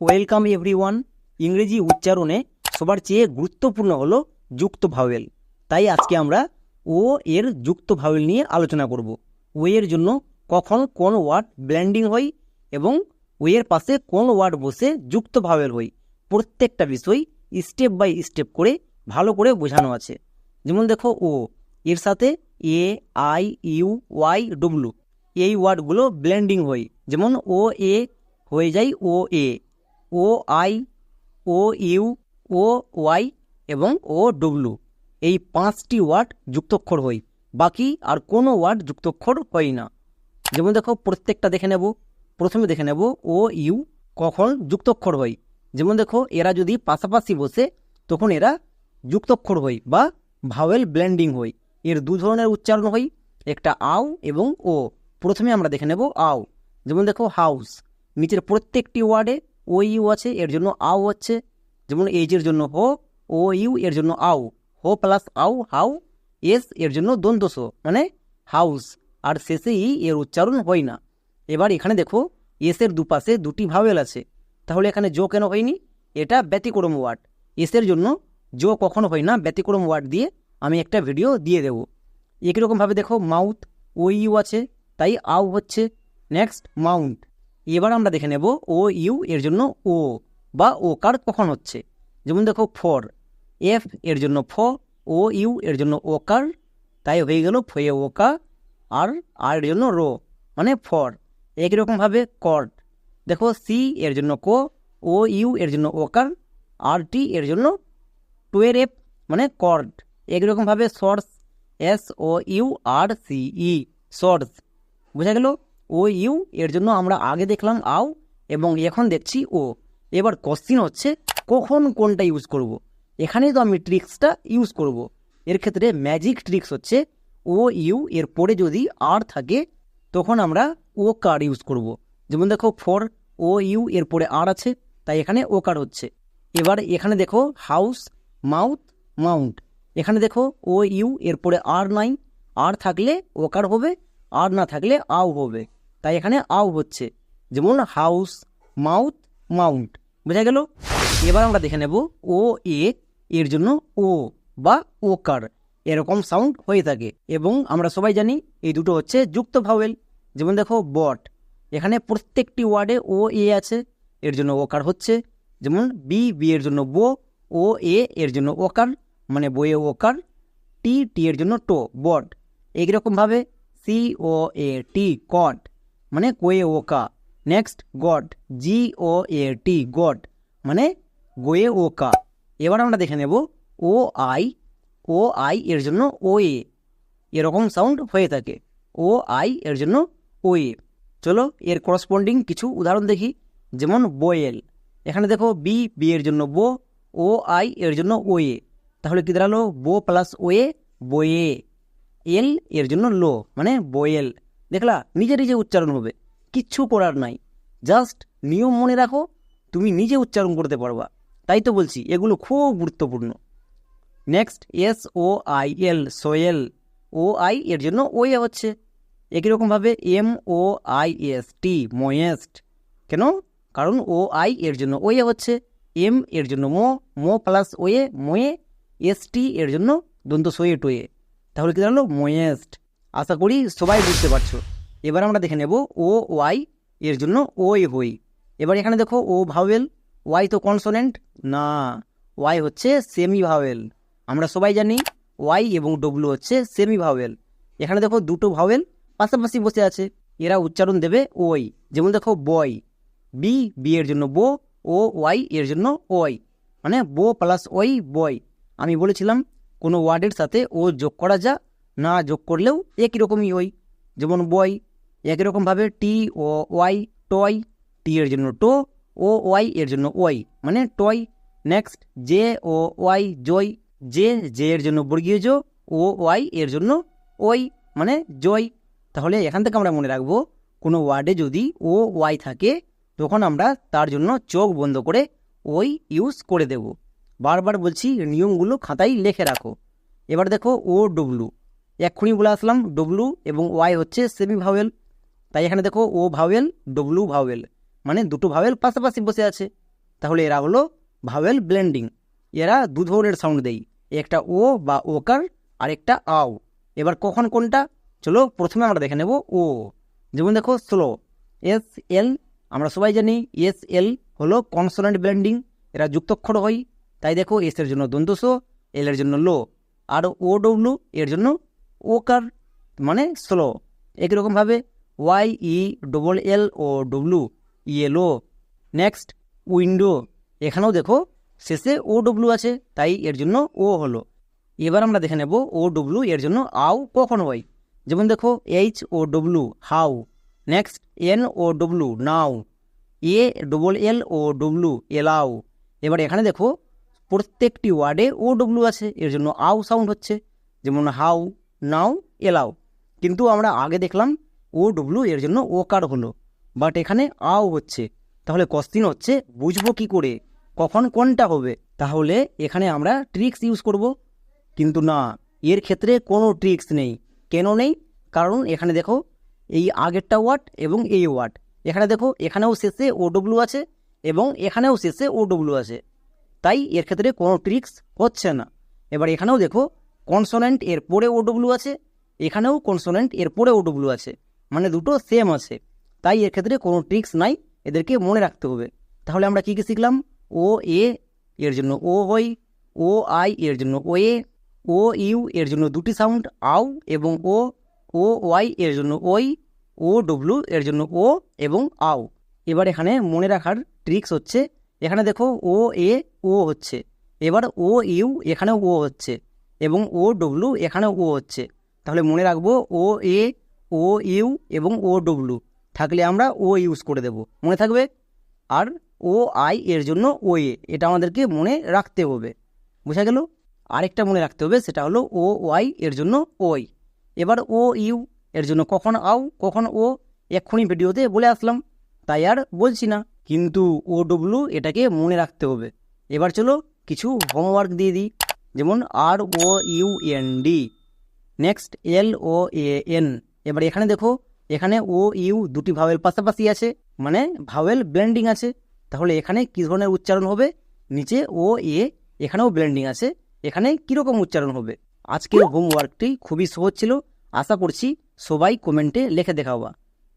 Welcome everyone ইংরেজি উচ্চারণে সবার চেয়ে গুরুত্বপূর্ণ হলো যুক্ত ভাওয়েল তাই আজকে আমরা ও এর যুক্ত ভাওয়েল নিয়ে আলোচনা করব। ও এর জন্য কখন কোন ওয়ার্ড ব্ল্যান্ডিং হয় এবং ও এর পাশে কোন ওয়ার্ড বসে যুক্ত ভাওয়েল হয়। প্রত্যেকটা বিষয় স্টেপ বাই স্টেপ করে ভালো করে বোঝানো আছে। যেমন দেখো ও, এর সাথে A, I, U, Y, W এই ওয়ার্ডগুলো ব্লেন্ডিং হয়। যেমন ও এ হয়ে যায় O A. O I, O U, O Y এবং ও ডব্লু এই পাঁচটি ওয়ার্ড যুক্তক্ষর হয় বাকি আর কোনো ওয়ার্ড যুক্তক্ষর হয় না। যেমন দেখো, প্রত্যেকটা দেখে নেব। প্রথমে দেখে নেব, ও, ইউ, কখন যুক্তক্ষর হয় যেমন দেখো, এরা যদি পাশাপাশি বসে, তখন এরা যুক্তক্ষর হয় বা ভাওয়েল ব্লেন্ডিং হয় এর দু ধরনের উচ্চারণ হয় একটা আও এবং ও। প্রথমে আমরা দেখে নেব আও। যেমন দেখো, হাউস। নিচের প্রত্যেকটি ওয়ার্ডে ও ইউ আছে, এর জন্য আও হচ্ছে যেমন এইচের জন্য হো ও ইউ এর জন্য আও। হো প্লাস আও হাউ এস, এর জন্য দন্তস মানে হাউস। আর শেষে ই, এর উচ্চারণ হয় না। এবার এখানে দেখো এসের দুপাশে দুটি ভাওয়েল আছে। তাহলে এখানে জো কেন হয়নি? এটা ব্যতিক্রম ওয়ার্ড। এসের জন্য জো কখনো হয় না, ব্যতিক্রম ওয়ার্ড দিয়ে আমি একটা ভিডিও দিয়ে দেবো। একই রকমভাবে দেখো, মাউথ ও ইউ আছে, তাই আউ হচ্ছে। Next, mount. এবার আমরা দেখে নেব ও, ইউ এর জন্য ও বা ও কার কখন হচ্ছে। যেমন দেখো, ফর। এফ এর জন্য ফ ও, ইউ এর জন্য ও কার, তাই হয়ে গেল ফয়ে ওকা আর আর এর জন্য রো মানে ফর। একই রকমভাবে কর্ড দেখো, সি এর জন্য কো, ও, ইউ এর জন্য ওকার আর টি এর জন্য টুয়ের এফ মানে কর্ড একই রকমভাবে source, S, O, U, R, C, E, source. বোঝা গেল? ও ইউ, এর জন্য আমরা আগে দেখলাম আও এবং এখন দেখছি ও এবার কোশ্চিন হচ্ছে, কখন কোনটা ইউজ করব। এখানেই তো আমি ট্রিক্সটা ইউজ করব। এর ক্ষেত্রে ম্যাজিক ট্রিক্স হচ্ছে, ও, ইউ, এর পরে যদি আর থাকে, তখন আমরা ও কার ইউজ করব। যেমন দেখো ফর ও, ইউ, এর পরে আর আছে, তাই এখানে ও কার হচ্ছে এবার এখানে দেখো হাউস মাউথ মাউন্ট এখানে দেখো, ও, ইউ, এর পরে আর নাই, আর থাকলে ওকার হবে, আর না থাকলে আও হবে তাই এখানে আও হচ্ছে। যেমন হাউস, মাউথ, মাউন্ট। বোঝা গেল? এবার আমরা দেখে নেব ও, এ, এর জন্য ও বা ওকার। এরকম সাউন্ড হয়ে থাকে। এবং আমরা সবাই জানি এই দুটো হচ্ছে যুক্ত ভাওয়েল। যেমন দেখো, বট। এখানে প্রত্যেকটি ওয়ার্ডে ও, এ আছে, এর জন্য ওকার হচ্ছে। যেমন বি বি এর জন্য বো, ও, এ, এর জন্য ওকার মানে বইয়ে ওকার। টি টি এর জন্য টো, বট। এইরকমভাবে সি, ও, এ, টি, কট। মানে কোয়ে ওকা next goat G O A T goat মানে গোয়ে ওকা এবার আমরা দেখে নেব ও আই ও আই এর জন্য ও এ। এরকম সাউন্ড হয়ে থাকে। ও আই এর জন্য ও এ। চলো, এর করসপন্ডিং কিছু উদাহরণ দেখি। যেমন বোয়েল এখানে দেখো বি বি এর জন্য বো, ও আই এর জন্য ও এ। তাহলে কি দাঁড়াল? বো প্লাস ও এ বয়ে এল এর জন্য লো মানে বোয়েল দেখলা নিজে নিজে উচ্চারণ হবে। কিচ্ছু করার নাই। জাস্ট নিয়ম মনে রাখো, তুমি নিজে উচ্চারণ করতে পারবা। তাই তো বলছি, এগুলো খুব গুরুত্বপূর্ণ। Next S O I L soil O I এর জন্য ও এ হচ্ছে। একই রকমভাবে M O I S T moist কেন? কারণ ও আই এর জন্য ও এ হচ্ছে। এম এর জন্য মো মো প্লাস ও এ মোয়ে এস টি এর জন্য দন্ত সোয়ে টোয়ে তাহলে কি দাঁড়াল? ময়েস্ট আশা করি সবাই বুঝতে পারছ। এবার আমরা দেখে নেব ও, ওয়াই এর জন্য ও এ হই। এবার এখানে দেখো ও ভাওয়েল, ওয়াই তো কনসোনেন্ট না, ওয়াই হচ্ছে সেমি ভাওয়েল আমরা সবাই জানি ওয়াই এবং ডব্লু হচ্ছে সেমি ভাওয়েল এখানে দেখো দুটো ভাওয়েল পাশাপাশি বসে আছে। এরা উচ্চারণ দেবে ওই। যেমন দেখো বয় বি বি এর জন্য বো ও, ওয়াই এর জন্য ওয়াই মানে বো প্লাস ওই বয় আমি বলেছিলাম কোনো ওয়ার্ডের সাথে ও যোগ করা যা না যোগ করলেও একই রকমই ওই। যেমন বয়, একই রকমভাবে টি ও ওয়াই টয় টি এর জন্য টো ও ওয়াই এর জন্য ওয়াই মানে toy next J O Y joy J J এর জন্য বর্গীয় জো ও ওয়াই এর জন্য ওই। মানে জয় তাহলে এখান থেকে আমরা মনে রাখব, কোনো ওয়ার্ডে যদি ও ওয়াই থাকে, তখন আমরা তার জন্য চোখ বন্ধ করে ওই ইউজ করে দেব। বারবার বলছি, নিয়মগুলো খাতায় লেখে রাখো। এবার দেখো ও ডব্লু এক্ষুনি বলে আসলাম ডব্লু এবং ওয়াই হচ্ছে সেমি ভাওয়েল তাই এখানে দেখো ও ভাওয়েল ডব্লু ভাওয়েল মানে দুটো ভাওয়েল পাশাপাশি বসে আছে। তাহলে এরা হলো ভাওয়েল ব্লেন্ডিং এরা দু ধরনের সাউন্ড দেয়, একটা ও বা ওকার আর একটা আও। এবার কখন কোনটা? চলো প্রথমে আমরা দেখে নেব ও যেমন দেখো স্লো এস এল আমরা সবাই জানি এস এল হলো কনসোনেন্ট ব্লেন্ডিং এরা যুক্তক্ষর হয়। তাই দেখো এস এর জন্য দন্তস এল এর জন্য লো আর ও ডব্লু এর জন্য ওকার মানে স্লো একই রকমভাবে Y E double L O W yellow next window এখানেও দেখো, শেষে ও ডব্লু আছে, তাই এর জন্য ও হলো। এবার আমরা দেখে নেব ও ডব্লু এর জন্য আও কখন হয়। যেমন দেখো H O W how next N O W now A double L O W allow এবার এখানে দেখো, প্রত্যেকটি ওয়ার্ডে ও ডব্লু আছে, এর জন্য আও সাউন্ড হচ্ছে। যেমন হাউ নাও এলাও কিন্তু আমরা আগে দেখলাম ও ডব্লু এর জন্য ও কার হলো। বাট এখানে আও হচ্ছে। তাহলে কস্তিন হচ্ছে, বুঝব কি করে? কখন কোনটা হবে? তাহলে এখানে আমরা ট্রিক্স ইউজ করব। কিন্তু না, এর ক্ষেত্রে কোনো ট্রিক্স নেই। কেন নেই? কারণ এখানে দেখো, এই আগেরটা ওয়াট এবং এই ওয়াট এখানে দেখো, এখানেও শেষে ও ডব্লু আছে এবং এখানেও শেষে ও ডব্লু আছে। তাই এর ক্ষেত্রে কোনো ট্রিক্স হচ্ছে না। এবার এখানেও দেখো কনসোনেন্ট এর পরে ও ডব্লু আছে, এখানেও কনসোনেন্ট এর পরে ও ডব্লু আছে মানে দুটো সেম আছে, তাই এর ক্ষেত্রে কোনো ট্রিক্স নাই, এদেরকে মনে রাখতে হবে। তাহলে আমরা কী কী শিখলাম? ও এ এর জন্য ও হই ও আই এর জন্য ও এ ও ইউ এর জন্য দুটি সাউন্ড আউ এবং ও ও ওয়াই এর জন্য ওই ও ডব্লু এর জন্য ও এবং আউ এবার এখানে মনে রাখার ট্রিক্স হচ্ছে, এখানে দেখো ও এ ও হচ্ছে, এবার ও ইউ এখানেও ও হচ্ছে। এবং ও ডব্লু এখানে ও হচ্ছে। তাহলে মনে রাখব ও, এ, ও, ইউ এবং ও ডব্লু থাকলে আমরা ও ইউজ করে দেব। মনে থাকবে? আর ও, আই এর জন্য ও, এ। এটা আমাদেরকে মনে রাখতে হবে। বোঝা গেল? আরেকটা মনে রাখতে হবে, সেটা হলো ও, ওয়াই এর জন্য ওই এবার ও, ইউ এর জন্য কখন আও কখন ও, এক্ষুনি ভিডিওতে বলে আসলাম। তাই আর বলছি না। কিন্তু ও ডব্লু এটাকে মনে রাখতে হবে। এবার চলো কিছু হোমওয়ার্ক দিয়ে দিই। যেমন R O U N D next L O A N এবার এখানে দেখো, এখানে ও ইউ দুটি ভাওয়েল পাশাপাশি আছে মানে ভাওয়েল ব্লেন্ডিং আছে। তাহলে এখানে কী ধরনের উচ্চারণ হবে? নিচে ও এ এখানেও ব্লেন্ডিং আছে। এখানে কীরকম উচ্চারণ হবে? আজকের হোমওয়ার্কটি খুবই সহজ ছিল। আশা করছি সবাই কমেন্টে লেখে দেখাওয়া।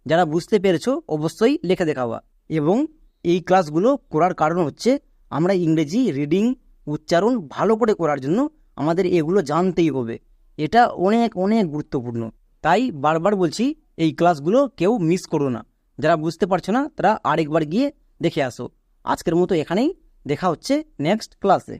যারা বুঝতে পেরেছ, অবশ্যই লেখে দেখাওয়া। এবং এই ক্লাসগুলো করার কারণ হচ্ছে, আমরা ইংরেজি রিডিং উচ্চারণ ভালো করে করার জন্য আমাদের এগুলো জানতেই হবে। এটা অনেক অনেক গুরুত্বপূর্ণ। তাই বারবার বলছি, এই ক্লাসগুলো কেউ মিস করো না। যারা বুঝতে পারছ না, তারা আরেকবার গিয়ে দেখে আসো। আজকের মতো এখানেই। দেখা হচ্ছে নেক্সট ক্লাসে।